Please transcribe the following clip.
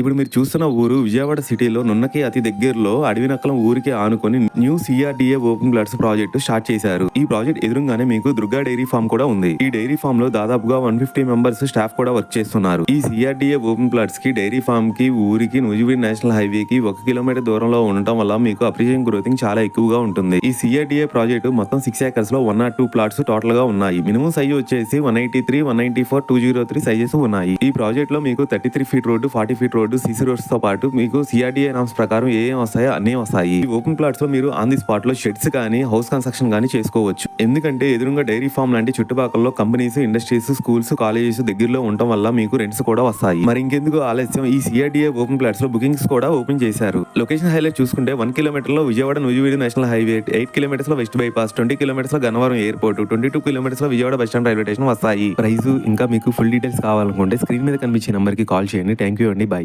ఇప్పుడు మీరు చూస్తున్న ఊరు విజయవాడ సిటీలో నున్నకి అతి దగ్గరలో అడవినక్కలం ఊరికి ఆనుకొని new CRDA open plots project start చేశారు. ఈ ప్రాజెక్ట్ ఎదురుగానే మీకు దుర్గా డైరీ ఫామ్ కూడా ఉంది. ఈ డైరీ ఫామ్లో దాదాపుగా వన్ ఫిఫ్టీ మెంబర్స్ స్టాఫ్ కూడా వర్క్ చేస్తున్నారు. ఈ సిఆర్డిఏ ఓపెన్ ప్లాట్స్కి డైరీ ఫామ్కి ఊరికి నూజివీడ్ నేషనల్ హైవే కి ఒక కిలోమీటర్ దూరంలో ఉండటం వల్ల మీకు అప్రిషియేషన్ గ్రోతింగ్ చాలా ఎక్కువగా ఉంటుంది. ఈ సిఆర్డిఏ ప్రాజెక్ట్ మొత్తం సిక్స్ ఏకర్స్లో వన్ నాట్ టూ ప్లాట్స్ టోటల్గా ఉన్నాయి. మినిమం సైజ్ వచ్చేసి one eighty three one ninety four two zero three sizes ఉన్నాయి. ఈ ప్రాజెక్ట్లో మీకు thirty three feet road forty feet road CC రోడ్స్తో పాటు మీకు సిఆర్డీఏ నామ్స్ ప్రకారం ఏ ఏం వస్తాయో అన్నీ వస్తాయి. ఈ ఓపెన్ ప్లాట్స్లో మీరు ఆన్ ది స్పాట్లో షెడ్స్ కానీ హౌస్ కన్స్ట్రక్షన్ కానీ చేసుకోవచ్చు. ఎందుకంటే ఎదురుగా డైరీ ఫామ్ లాంటి చుట్టుపక్కల కంపెనీస్ ఇండస్ట్రీస్ స్కూల్స్ కాలేజెస్ దగ్గరలో ఉండటం వల్ల మీకు రెంట్స్ కూడా వస్తాయి. మరి ఇంకెందుకు ఆలస్యం? ఈ సిఆర్డీఏ ఓపెన్ ప్లాట్స్లో బుకింగ్స్ కూడా ఓపెన్ చేశారు. లొకేషన్ హైలైట్ చూసుకుంటే one కిలోమీటర్లో Vijayawada Nuzvid national highway eight కిలోమీటర్స్లో west bypass twenty కిలోమీటర్స్లో Gannavaram airport twenty two కిలోమీటర్స్లో Vijayawada bus stand railway station వస్తాయి. ప్రైస్ ఇంకా మీకు ఫుల్ డీటెయిల్స్ కావాలనుకుంటే స్క్రీన్ మీద కనిపించే నెంబర్కి కాల్ చేయండి. థ్యాంక్ యూ అండి. బై